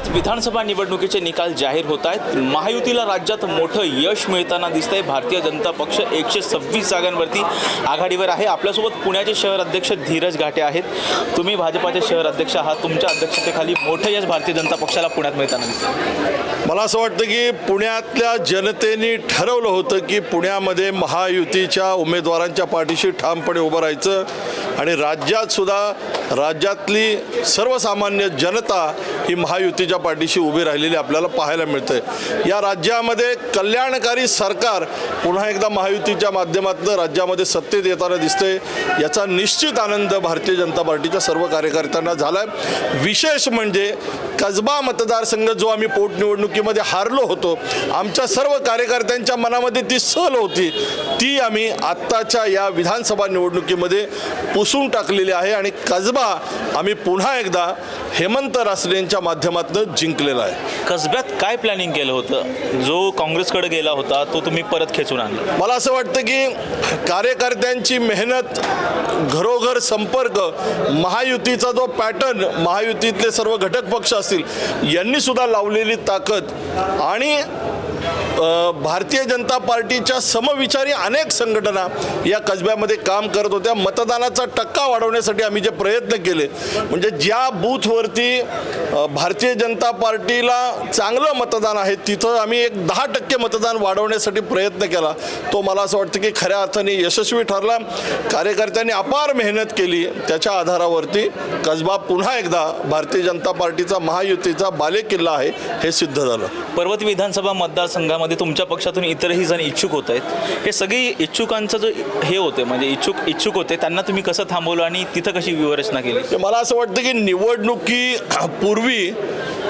राज्यात विधानसभा निवडणुकीचे निकाल जाहीर होत आहेत. महायुतीला राज्यात मोठं यश मिळताना दिसतंय. भारतीय जनता पक्ष एकशे सव्वीस जागांवरती आघाडीवर आहे. आपल्यासोबत पुण्याचे शहर अध्यक्ष धीरज घाटे आहेत. तुम्ही भाजपाचे शहर अध्यक्ष आहात. तुमच्या अध्यक्षतेखाली मोठं यश भारतीय जनता पक्षाला पुण्यात मिळताना दिसतं मला असं वाटतं की पुण्यातल्या जनतेने ठरवलं होतं की पुण्यामध्ये महायुतीच्या उमेदवारांच्या पाठीशी ठामपणे उभं राहायचं. आणि राज्यात सुद्धा राज्यातली सर्वसामान्य जनता ही महायुतीच्या पाठीशी उभी राहिलेली आपल्याला पाहायला मिळते. या राज्यामध्ये कल्याणकारी सरकार पुन्हा एकदा महायुतीच्या माध्यमातून राज्यामध्ये सत्तेत येताना दिसते याचा निश्चित आनंद भारतीय जनता पार्टीच्या सर्व कार्यकर्त्यांना झाला आहे विशेष म्हणजे कसबा मतदारसंघ जो आम्ही पोटनिवडणुकीमध्ये हारलो होतो आमच्या सर्व कार्यकर्त्यांच्या मनामध्ये ती सल होती. ती आम्ही आत्ताच्या या विधानसभा निवडणुकीमध्ये पुस पुसून टाकलेली आहे आणि कसबा आम्ही पुन्हा एकदा हेमंत रासरेंच्या माध्यमातून जिंकलेला आहे. कसब्यात काय प्लॅनिंग केलं होतं? जो काँग्रेसकडे गेला होता तो तुम्ही परत खेचून आणला. मला असं वाटतं की कार्यकर्त्यांची मेहनत घरोघर संपर्क महायुतीचा जो पॅटर्न महायुतीतले सर्व घटक पक्ष असतील यांनी सुद्धा लावलेली ताकद आणि भारतीय जनता पार्टीच्या समविचारी अनेक संघटना या कसब्यामध्ये काम करत होत्या. मतदानाचा टक्का वाढवण्यासाठी आम्ही जे प्रयत्न केले म्हणजे ज्या बूथवरती भारतीय जनता पार्टीला चांगलं मतदान आहे तिथं आम्ही एक दहा टक्के मतदान वाढवण्यासाठी प्रयत्न केला. तो मला असं वाटतं की खऱ्या अर्थाने यशस्वी ठरला. कार्यकर्त्यांनी अपार मेहनत केली. त्याच्या आधारावरती कसबा पुन्हा एकदा भारतीय जनता पार्टीचा महायुतीचा बालेकिल्ला आहे हे सिद्ध झालं. पर्वत विधानसभा मतदार मतदारसंघामध्ये तुमच्या पक्षातून इतरही जण इच्छुक होत आहेत. हे सगळी इच्छुकांचं जो हे होते म्हणजे इच्छुक इच्छुक होते त्यांना तुम्ही कसं थांबवलं आणि तिथं कशी व्यूहरचना केली? मला असं वाटतं की निवडणुकी पूर्वी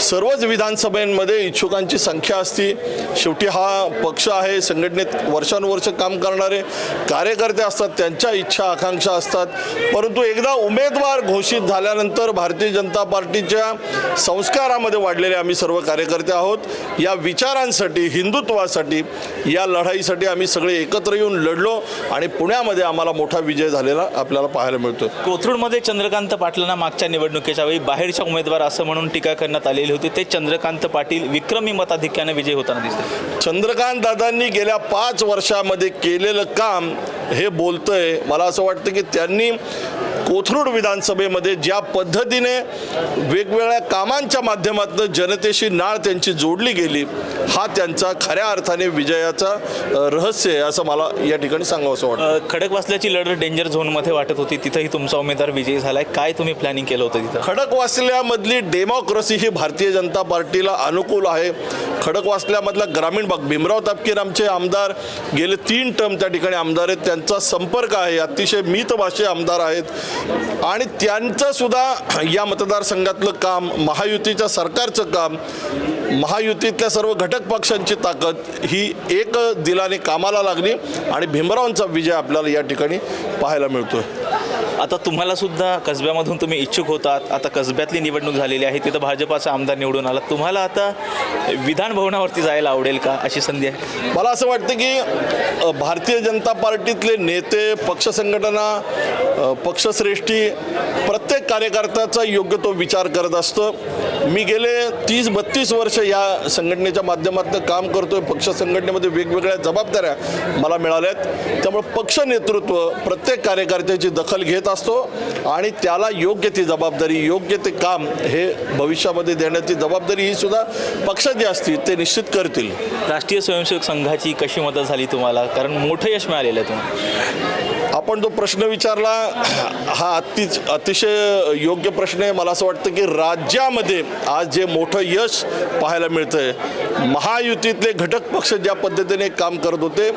सर्वच विधानसभेमध्ये इच्छुकांची संख्या असती. शेवटी हा पक्ष आहे संघटनेत वर्षानुवर्ष काम करणारे कार्यकर्ते असतात त्यांच्या इच्छा आकांक्षा असतात. परंतु एकदा उमेदवार घोषित झाल्यानंतर भारतीय जनता पार्टीच्या संस्कारामध्ये वाढलेले आम्ही सर्व कार्यकर्ते आहोत. या विचारांसाठी हिंदुत्वासाठी या लढाईसाठी आम्ही सगळे एकत्र येऊन लढलो आणि पुण्यामध्ये आम्हाला मोठा विजय झालेला आपल्याला पाहायला मिळतो कोथरूडमध्ये चंद्रकांत पाटलांना मागच्या निवडणुकीच्या वेळी बाहेरच्या उमेदवार असं म्हणून टीका करण्यात आलेली होते ते चंद्रकांत पाटील विक्रमी मताधिक्याने विजय होताना दिसते चंद्रकांत दादांनी गेल्या पाच वर्षामध्ये केलेलं काम हे बोलतंय. मला असं वाटतं की त्यांनी कोथरूड विधानसभेमध्ये ज्या पद्धतीने वेगवेगळ्या कामांच्या माध्यमातून जनतेशी नाळ त्यांची जोडली गेली हा त्यांचा खऱ्या अर्थाने विजयाचा रहस्य आहे असं मला या ठिकाणी सांगावं असं वाटतं. खडकवासल्याची लढत डेंजर झोनमध्ये वाटत होती. तिथंही तुमचा उमेदवार विजयी झालाय. काय तुम्ही प्लॅनिंग केलं होतं तिथं? खडकवासल्यामधली डेमोक्रेसी ही भारतीय जनता पार्टीला अनुकूल आहे. खडकवासल्यामधला ग्रामीण भाग भीमराव तापकीर आमचे आमदार गेले तीन टर्म त्या ठिकाणी आमदार आहेत. त्यांचा संपर्क आहे. अतिशय मितभाषी आमदार आहेत. आणि त्यांचं सुद्धा या मतदारसंघातलं काम महायुतीच्या सरकारचं काम महायुतीतल्या सर्व घटक पक्षांची ताकद ही एक दिलाने कामाला लागली आणि भीमरावांचा विजय आपल्याला या ठिकाणी पाहायला मिळतोय. आता तुम्हाला सुद्धा कसब्यामधून तुम्ही इच्छुक होतात. आता कसब्यातली निवडणूक झालेली आहे तिथं भाजपाचा आमदार निवडून आला. तुम्हाला आता विधान भवनावरती जायला आवडेल का? अशी संधी आहे. मला असं वाटतं की भारतीय जनता पार्टीतले नेते पक्ष संघटना पक्षश्रेष्ठी प्रत्येक कार्यकर्त्याचा योग्य तो विचार करत असतो. मी गेले तीस बत्तीस वर्ष या संघटनेच्या माध्यमातून काम करतोय. पक्ष संघटनेमध्ये वेगवेगळ्या जबाबदाऱ्या मला मिळाल्या आहेत त्यामुळे पक्ष नेतृत्व प्रत्येक कार्यकर्त्याची दखल घेत असतो आणि त्याला योग्य ती जबाबदारी योग्य ते काम हे भविष्यामध्ये देण्याची जबाबदारी ही सुद्धा पक्ष जे असतील ते निश्चित करतील. राष्ट्रीय स्वयंसेवक संघाची कशी मदत झाली तुम्हाला? कारण मोठं यश मिळालेलं आहे तुम्हाला. आपण जो प्रश्न विचारला हा अति अतिशय योग्य प्रश्न आहे. मला असं वाटतं की राज्यामध्ये आज जे मोठं यश पाहायला मिळतं आहे महायुतीतले घटक पक्ष ज्या पद्धतीने काम करत होते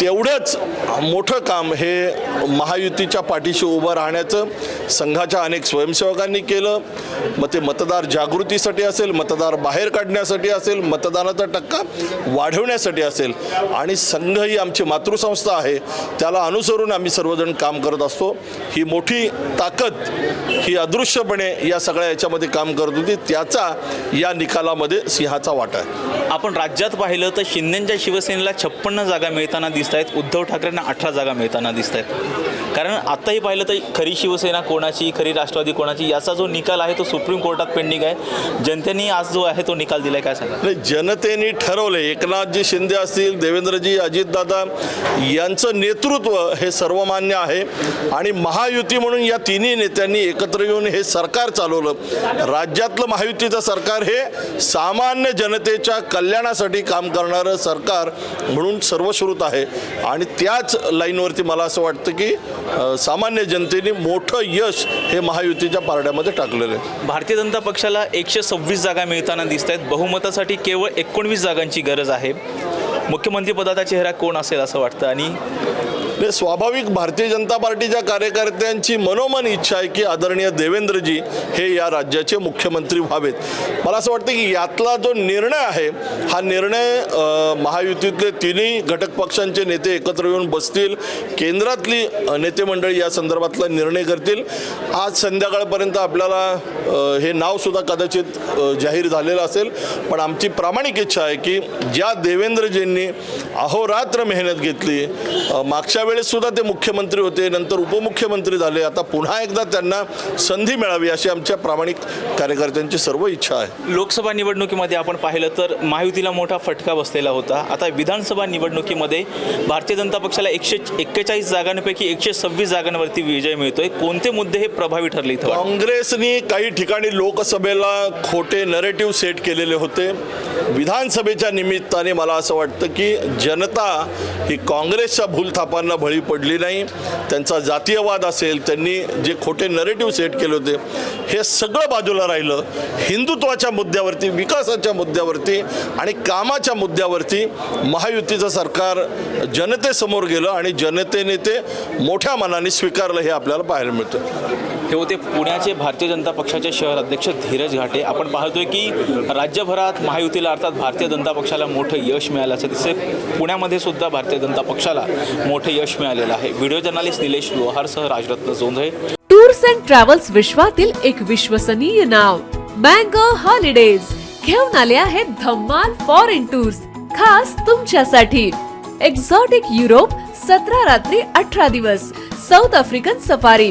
तेवढंच मोठं काम हे महायुतीच्या पाठीशी उभं राहण्याचं संघाच्या अनेक स्वयंसेवकांनी केलं. मग ते मतदार जागृतीसाठी असेल मतदार बाहेर काढण्यासाठी असेल मतदानाचा टक्का वाढवण्यासाठी असेल आणि संघ ही आमची मातृसंस्था आहे त्याला अनुसरून आम्ही सर्वजण काम करत असतो. ही मोठी ताकद ही अदृश्यपणे या सगळ्या याच्यामध्ये काम करत होती. त्याचा या निकालामध्ये सिंहाचा वाटा आहे. आपण राज्यात पाहिलं तर शिंदेच्या शिवसेनेला छप्पन्न जागा मिळताना दिसत आहेत उद्धव ठाकरेंना अठरा जागा मिळताना दिसत आहेत कारण आत्ताही पाहिलं तर खरी शिवसेना कोणाची खरी राष्ट्रवादी कोणाची याचा जो निकाल आहे तो सुप्रीम कोर्टात पेंडिंग आहे. जनतेने आज जो आहे तो निकाल दिलाय काय सांगा नाही जनतेने ठरवले एकनाथजी शिंदे असतील देवेंद्रजी अजितदादा यांचं नेतृत्व हे सर्वमान्य आहे. आणि महायुती म्हणून या तिन्ही नेत्यांनी एकत्र येऊन हे सरकार चालवलं. राज्यातलं महायुतीचं सरकार हे सामान्य जनतेच्या कल्याणासाठी काम करणारं सरकार म्हणून सर्वश्रुत आहे. आणि त्याच लाईनवरती मला असं वाटतं की सामान्य जनतेने मोठं यश हे महायुतीच्या पारड्यामध्ये टाकलेलं आहे. भारतीय जनता पक्षाला एकशे सव्वीस जागा मिळताना दिसत आहेत बहुमतासाठी केवळ एकोणवीस जागांची गरज आहे. मुख्यमंत्रीपदाचा चेहरा कोण असेल असं वाटतं? आणि म्हणजे स्वाभाविक भारतीय जनता पार्टीच्या कार्यकर्त्यांची मनोमन इच्छा आहे की आदरणीय देवेंद्रजी हे या राज्याचे मुख्यमंत्री व्हावेत. मला असं वाटतं की यातला जो निर्णय आहे हा निर्णय महायुतीतले तिन्ही घटक पक्षांचे नेते एकत्र येऊन बसतील केंद्रातली नेते मंडळी या संदर्भातला निर्णय करतील. आज संध्याकाळपर्यंत आपल्याला हे नावसुद्धा कदाचित जाहीर झालेलं असेल पण आमची प्रामाणिक इच्छा आहे की ज्या देवेंद्रजींनी अहोरात्र मेहनत घेतली मागच्या वेळी वेळेस सुद्धा ते मुख्यमंत्री होते नंतर उपमुख्यमंत्री झाले. आता पुन्हा एकदा त्यांना संधी मिळावी अशी आमच्या प्रामाणिक कार्यकर्त्यांची सर्व इच्छा आहे. लोकसभा निवडणुकीमध्ये आपण पाहिलं तर महायुतीला मोठा फटका बसलेला होता. आता विधानसभा निवडणुकीमध्ये भारतीय जनता पक्षाला एकशे एक्केचाळीस जागांपैकी एकशे सव्वीस जागांवरती विजय मिळतोय. कोणते मुद्दे हे प्रभावी ठरले? काँग्रेसनी काही ठिकाणी लोकसभेला खोटे नरेटिव्ह सेट केलेले होते. विधानसभेच्या निमित्ताने मला असं वाटतं की जनता ही काँग्रेसच्या भूलथापांना बळी पडली नाही. त्यांचा जातीयवाद असेल त्यांनी जे खोटे नरेटिव्ह सेट केले होते हे सगळं बाजूला राहिलं. हिंदुत्वाच्या मुद्द्यावरती विकासाच्या मुद्द्यावरती आणि कामाच्या मुद्द्यावरती महायुतीचं सरकार जनतेसमोर गेलं आणि जनतेने ते मोठ्या मनाने स्वीकारलं हे आपल्याला पाहायला मिळतं. हे होते पुण्याचे भारतीय जनता पक्षाचे शहर अध्यक्ष धीरज घाटे. आपण पाहतोय की राज्यभरात महायुतीला अर्थात भारतीय जनता पक्षाला मोठं यश मिळालं असं दिसते पुण्यामध्ये सुद्धा भारतीय जनता पक्षाला मोठं यश मिळालेलं आहे. Video journalist Nilesh लोहारसह Rajratna Jondhale. Tours and travels विश्वातील एक विश्वसनीय नाव. Mango holidays. घेऊन आले आहेत धम्माल फॉरेन टूर्स. खास तुमच्यासाठी. एक्झॉटिक युरोप सतरा रात्री अठरा दिवस. South African safari.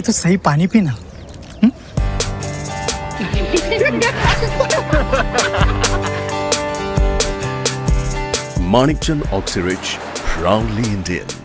पहले तो सही पानी पीना Manikchand Oxyrich, proudly Indian.